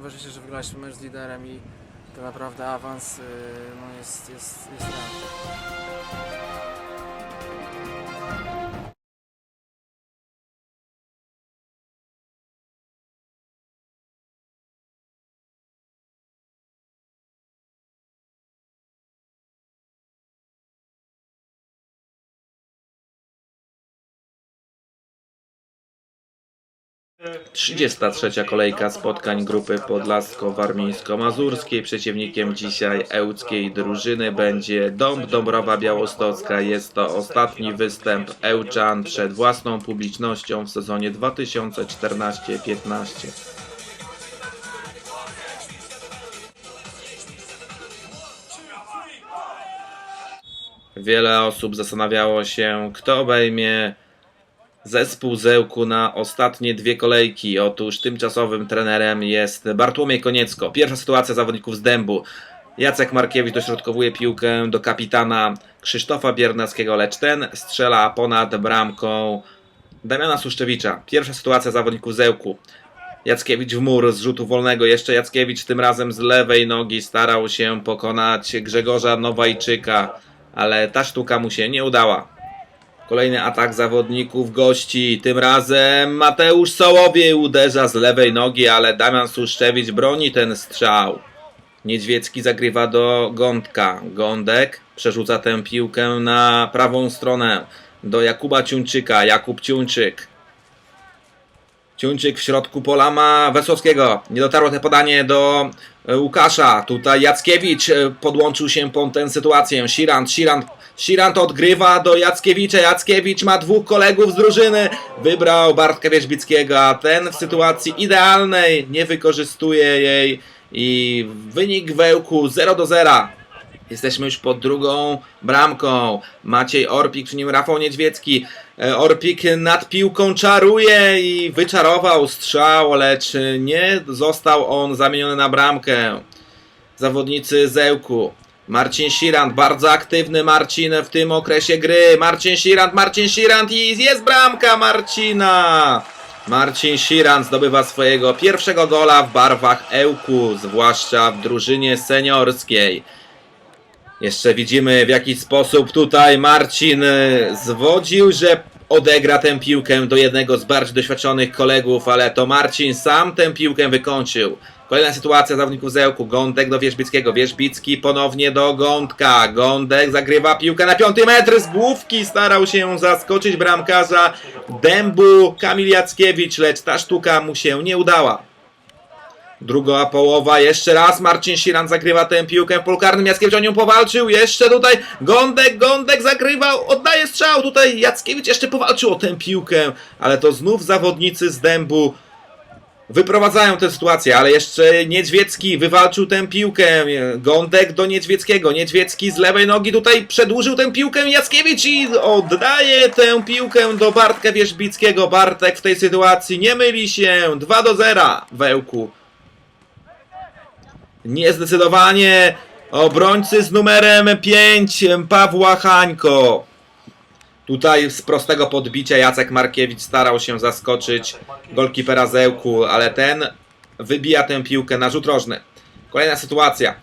Uważajcie, że wygraliśmy mecz z liderem i to naprawdę awans yy, no jest, jest, jest. Trzydziesta trzecia kolejka spotkań grupy Podlasko-Warmińsko-Mazurskiej. Przeciwnikiem dzisiaj ełckiej drużyny będzie Dąb Dąbrowa Białostocka. Jest to ostatni występ Ełczan przed własną publicznością w sezonie 2014-15. Wiele osób zastanawiało się, kto obejmie zespół Zełku na ostatnie dwie kolejki. Otóż tymczasowym trenerem jest Bartłomiej Koniecko. Pierwsza sytuacja zawodników z dębu. Jacek Markiewicz dośrodkowuje piłkę do kapitana Krzysztofa Biernackiego, lecz ten strzela ponad bramką Damiana Suszczewicza. Pierwsza sytuacja zawodników Zełku. Jackiewicz w mur z rzutu wolnego. Jeszcze Jackiewicz tym razem z lewej nogi starał się pokonać Grzegorza Nowajczyka, ale ta sztuka mu się nie udała. Kolejny atak zawodników gości. Tym razem Mateusz Sołowiej uderza z lewej nogi, ale Damian Suszczewicz broni ten strzał. Niedźwiecki zagrywa do Gądka. Gądek przerzuca tę piłkę na prawą stronę do Jakuba Ciuńczyka. Jakub Ciuńczyk. Ciuńczyk w środku pola ma Wesłowskiego. Nie dotarło te podanie do e, Łukasza. Tutaj Jackiewicz e, podłączył się po tę sytuację. Sirant, Sirant, Sirant odgrywa do Jackiewicza. Jackiewicz ma dwóch kolegów z drużyny. Wybrał Bartka Wierzbickiego, a ten w sytuacji idealnej nie wykorzystuje jej. I wynik wełku 0 do 0. Jesteśmy już pod drugą bramką. Maciej Orpik, przy nim Rafał Niedźwiecki. E, Orpik nad piłką czaruje i wyczarował strzał, lecz nie został on zamieniony na bramkę. Zawodnicy Zełku. Marcin Sirant, bardzo aktywny Marcin w tym okresie gry. Marcin Sirant, Marcin Sirant i jest bramka Marcina. Marcin Sirant zdobywa swojego pierwszego gola w barwach Ełku, zwłaszcza w drużynie seniorskiej. Jeszcze widzimy w jaki sposób tutaj Marcin e, zwodził, że odegra tę piłkę do jednego z bardziej doświadczonych kolegów, ale to Marcin sam tę piłkę wykończył. Kolejna sytuacja zawodników Zełku. Gądek do Wierzbickiego. Wierzbicki ponownie do Gądka. Gądek zagrywa piłkę na piąty metr z główki. Starał się zaskoczyć bramkarza Dębu Kamil Jackiewicz, lecz ta sztuka mu się nie udała. Druga połowa, jeszcze raz Marcin Siran zagrywa tę piłkę w polu Jackiewicz o nią powalczył, jeszcze tutaj Gądek, Gądek zagrywał, oddaje strzał, tutaj Jackiewicz jeszcze powalczył o tę piłkę, ale to znów zawodnicy z dębu wyprowadzają tę sytuację, ale jeszcze Niedźwiecki wywalczył tę piłkę, Gądek do Niedźwieckiego, Niedźwiecki z lewej nogi tutaj przedłużył tę piłkę, Jackiewicz i oddaje tę piłkę do Bartka Wierzbickiego, Bartek w tej sytuacji nie myli się, 2 do 0 Wełku. Niezdecydowanie obrońcy z numerem 5 Pawła Hańko. Tutaj z prostego podbicia Jacek Markiewicz starał się zaskoczyć golkipera Zełku, ale ten wybija tę piłkę na rzut rożny. Kolejna sytuacja.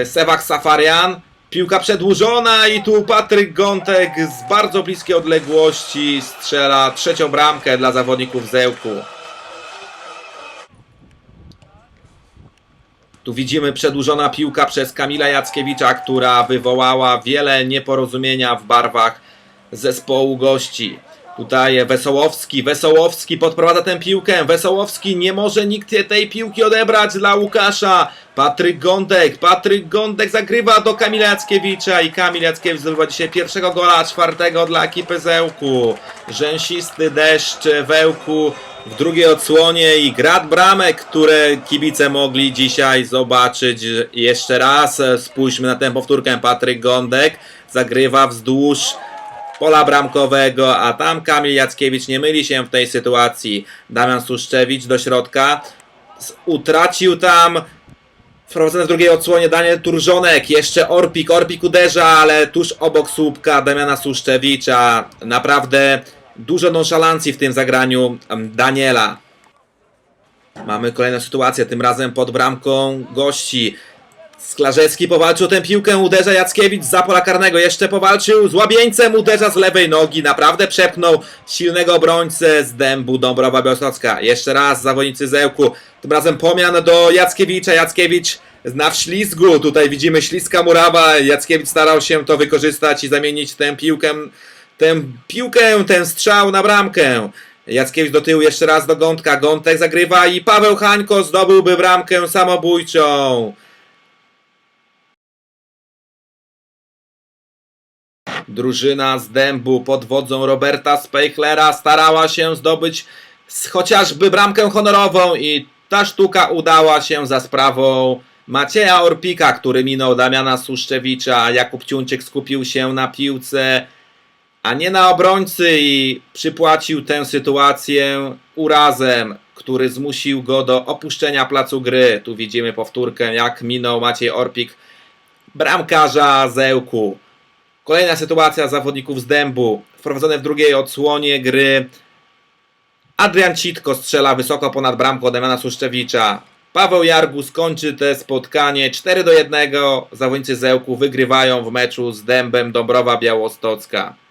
E, Sewak Safarian. Piłka przedłużona i tu Patryk Gątek z bardzo bliskiej odległości strzela trzecią bramkę dla zawodników Zełku. Tu widzimy przedłużona piłka przez Kamila Jackiewicza, która wywołała wiele nieporozumienia w barwach zespołu gości. Tutaj Wesołowski, Wesołowski podprowadza tę piłkę. Wesołowski nie może nikt tej piłki odebrać dla Łukasza. Patryk Gądek, Patryk Gądek zagrywa do Kamila Jackiewicza i Kamil Jackiewicz zdobywa dzisiaj pierwszego gola, czwartego dla ekipy Zełku. Rzęsisty deszcz Wełku w drugiej odsłonie i grad bramek, które kibice mogli dzisiaj zobaczyć jeszcze raz. Spójrzmy na tę powtórkę. Patryk Gądek zagrywa wzdłuż pola bramkowego, a tam Kamil Jackiewicz nie myli się w tej sytuacji. Damian Suszczewicz do środka utracił tam wprowadzony w drugiej odsłonie Daniel Turżonek, jeszcze Orpik, Orpik uderza, ale tuż obok słupka Damiana Suszczewicza. Naprawdę dużo nonszalancji w tym zagraniu Daniela. Mamy kolejną sytuację, tym razem pod bramką gości. Sklarzewski powalczył tę piłkę, uderza Jackiewicz za pola karnego, jeszcze powalczył z Łabieńcem, uderza z lewej nogi, naprawdę przepchnął silnego obrońcę z dębu Dąbrowa Białostocka. Jeszcze raz zawodnicy Zełku, tym razem pomian do Jackiewicza, Jackiewicz na wślizgu, tutaj widzimy śliska murawa, Jackiewicz starał się to wykorzystać i zamienić tę piłkę, tę piłkę, ten strzał na bramkę. Jackiewicz do tyłu, jeszcze raz do Gątka, Gątek zagrywa i Paweł Hańko zdobyłby bramkę samobójczą. Drużyna z dębu pod wodzą Roberta Speichlera starała się zdobyć chociażby bramkę honorową i ta sztuka udała się za sprawą Macieja Orpika, który minął Damiana Suszczewicza. Jakub Ciuńczyk skupił się na piłce, a nie na obrońcy i przypłacił tę sytuację urazem, który zmusił go do opuszczenia placu gry. Tu widzimy powtórkę, jak minął Maciej Orpik bramkarza Zełku. Kolejna sytuacja zawodników z dębu. Wprowadzone w drugiej odsłonie gry. Adrian Citko strzela wysoko ponad bramką Damiana Suszczewicza. Paweł Jargus kończy te spotkanie 4 do 1. Zawodnicy Zełku wygrywają w meczu z Dębem Dąbrowa Białostocka.